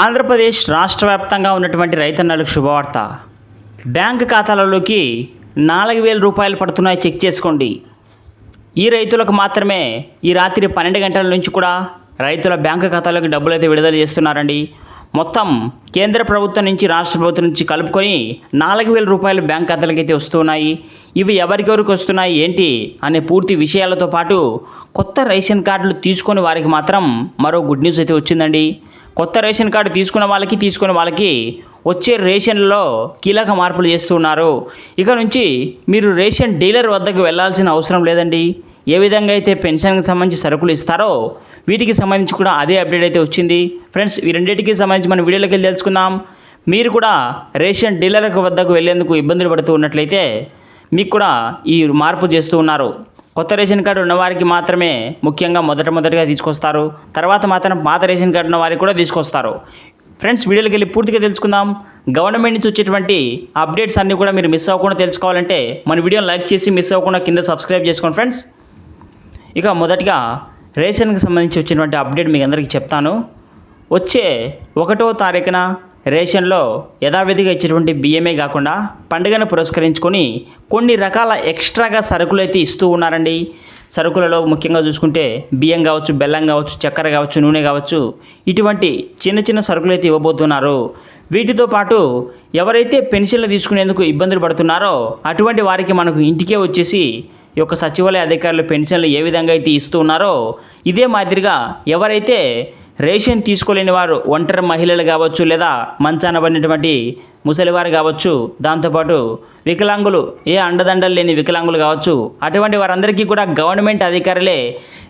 ఆంధ్రప్రదేశ్ రాష్ట్ర వ్యాప్తంగా ఉన్నటువంటి రైతన్నలకు శుభవార్త. బ్యాంక్ ఖాతాలలోకి నాలుగు వేల రూపాయలు పడుతున్నాయి చెక్ చేసుకోండి. ఈ రైతులకు మాత్రమే ఈ రాత్రి పన్నెండు గంటల నుంచి కూడా రైతుల బ్యాంకు ఖాతాలోకి డబ్బులు అయితే విడుదల చేస్తున్నారండి. మొత్తం కేంద్ర ప్రభుత్వం నుంచి రాష్ట్ర ప్రభుత్వం నుంచి కలుపుకొని నాలుగు వేల రూపాయలు బ్యాంక్ ఖాతాలకు అయితే వస్తున్నాయి. ఇవి ఎవరికెవరికి వస్తున్నాయి ఏంటి అనే పూర్తి విషయాలతో పాటు కొత్త రేషన్ కార్డులు తీసుకొని వారికి మాత్రం మరో గుడ్ న్యూస్ అయితే వచ్చిందండి. కొత్త రేషన్ కార్డు తీసుకున్న వాళ్ళకి తీసుకున్న వాళ్ళకి వచ్చే రేషన్లలో కీలక మార్పులు చేస్తున్నారు ఇక నుంచి మీరు రేషన్ డీలర్ వద్దకు వెళ్ళాల్సిన అవసరం లేదండి. ఏ విధంగా అయితే పెన్షన్కి సంబంధించి సరుకులు ఇస్తారో వీటికి సంబంధించి కూడా అదే అప్డేట్ అయితే వచ్చింది. ఫ్రెండ్స్ ఈ రెండింటికి సంబంధించి మన వీడియోలోకి వెళ్ళి తెలుసుకుందాం. మీరు కూడా రేషన్ డీలర్ వద్దకు వెళ్ళేందుకు ఇబ్బందులు పడుతూ ఉన్నట్లయితే మీకు కూడా ఈ మార్పు చేస్తూ ఉన్నారు. కొత్త రేషన్ కార్డు ఉన్నవారికి మాత్రమే ముఖ్యంగా మొదట మొదటిగా తీసుకొస్తారు. తర్వాత మాత్రం పాత రేషన్ కార్డు ఉన్న వారికి కూడా తీసుకొస్తారు. ఫ్రెండ్స్ వీడియోకి వెళ్ళి పూర్తిగా తెలుసుకుందాం. గవర్నమెంట్ నుంచి వచ్చేటువంటి అప్డేట్స్ అన్నీ కూడా మీరు మిస్ అవ్వకుండా తెలుసుకోవాలంటే మన వీడియోని లైక్ చేసి మిస్ అవ్వకుండా కింద సబ్స్క్రైబ్ చేసుకోండి ఫ్రెండ్స్. ఇక మొదటిగా రేషన్కి సంబంధించి వచ్చినటువంటి అప్డేట్ మీకు అందరికీ చెప్తాను. వచ్చే ఒకటో తారీఖున రేషన్లో యథావిధిగా ఇచ్చేటువంటి బియ్యమే కాకుండా పండుగను పురస్కరించుకొని కొన్ని రకాల ఎక్స్ట్రాగా సరుకులు అయితే ఇస్తూ ఉన్నారండి. సరుకులలో ముఖ్యంగా చూసుకుంటే బియ్యం కావచ్చు బెల్లం కావచ్చు చక్కెర కావచ్చు నూనె కావచ్చు ఇటువంటి చిన్న చిన్న సరుకులు అయితే ఇవ్వబోతున్నారు. వీటితో పాటు ఎవరైతే పెన్షన్లు తీసుకునేందుకు ఇబ్బందులు పడుతున్నారో అటువంటి వారికి మనకు ఇంటికే వచ్చేసి ఈ యొక్క సచివాలయ అధికారులు పెన్షన్లు ఏ విధంగా అయితే ఇస్తూ ఉన్నారో ఇదే మాదిరిగా ఎవరైతే రేషన్ తీసుకోలేని వారు ఒంటరి మహిళలు కావచ్చు లేదా మంచాన పడినటువంటి ముసలివారు కావచ్చు దాంతోపాటు వికలాంగులు ఏ అండదండలు లేని వికలాంగులు కావచ్చు అటువంటి వారందరికీ కూడా గవర్నమెంట్ అధికారులే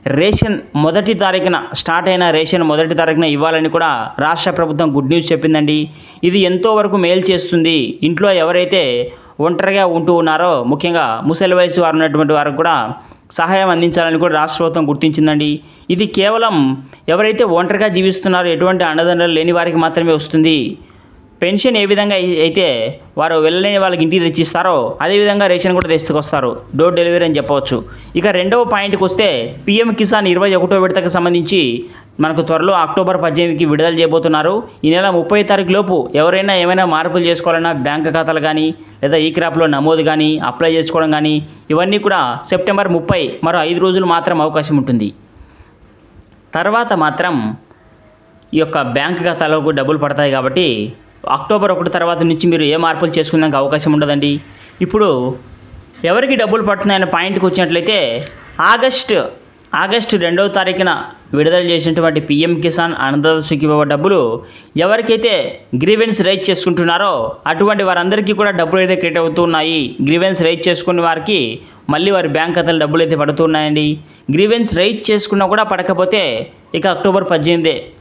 రేషన్ మొదటి తారీఖున స్టార్ట్ అయిన రేషన్ మొదటి తారీఖున ఇవ్వాలని కూడా రాష్ట్ర ప్రభుత్వం గుడ్ న్యూస్ చెప్పిందండి. ఇది ఎంతో వరకు మేలు చేస్తుంది. ఇంట్లో ఎవరైతే ఒంటరిగా ఉంటూ ఉన్నారో ముఖ్యంగా ముసలి వయసు వారు ఉన్నటువంటి వారు కూడా సహాయం అందించాలని కూడా రాష్ట్ర ప్రభుత్వం గుర్తించిందండి. ఇది కేవలం ఎవరైతే ఒంటరిగా జీవిస్తున్నారో ఎటువంటి అండదండలు లేని వారికి మాత్రమే వస్తుంది. పెన్షన్ ఏ విధంగా అయితే వారు వెళ్ళలేని వాళ్ళకి ఇంటికి తెచ్చిస్తారో అదేవిధంగా రేషన్ కూడా తీసుకొస్తారు. డోర్ డెలివరీ అని చెప్పవచ్చు. ఇక రెండవ పాయింట్కి వస్తే పిఎం కిసాన్ ఇరవై ఒకటో విడతకు సంబంధించి మనకు త్వరలో అక్టోబర్ పద్దెనిమిదికి విడుదల చేయబోతున్నారు. ఈ నెల ముప్పై తారీఖు లోపు ఎవరైనా ఏమైనా మార్పులు చేసుకోవాలన్నా బ్యాంక్ ఖాతాలు కానీ లేదా ఈ క్రాప్లో నమోదు కానీ అప్లై చేసుకోవడం కానీ ఇవన్నీ కూడా సెప్టెంబర్ ముప్పై మరో ఐదు రోజులు మాత్రం అవకాశం ఉంటుంది. తర్వాత మాత్రం ఈ యొక్క బ్యాంక్ ఖాతాలోకి డబ్బులు పడతాయి కాబట్టి అక్టోబర్ ఒకటి తర్వాత నుంచి మీరు ఏ మార్పులు చేసుకునేందుకు అవకాశం ఉండదండి. ఇప్పుడు ఎవరికి డబ్బులు పడుతున్నాయనే పాయింట్కి వచ్చినట్లయితే ఆగస్ట్ ఆగస్టు రెండవ తారీఖున విడుదల చేసినటువంటి పిఎం కిసాన్ అన్నదాతకి డబ్బులు ఎవరికైతే గ్రీవెన్స్ రైజ్ చేసుకుంటున్నారో అటువంటి వారందరికీ కూడా డబ్బులు అయితే క్రియేట్ అవుతున్నాయి గ్రీవెన్స్ రైజ్ చేసుకునే వారికి మళ్ళీ వారి బ్యాంక్ ఖాతాలో డబ్బులు అయితే పడుతున్నాయండి గ్రీవెన్స్ రైజ్ చేసుకున్నా కూడా పడకపోతే ఇక అక్టోబర్ పద్దెనిమిదే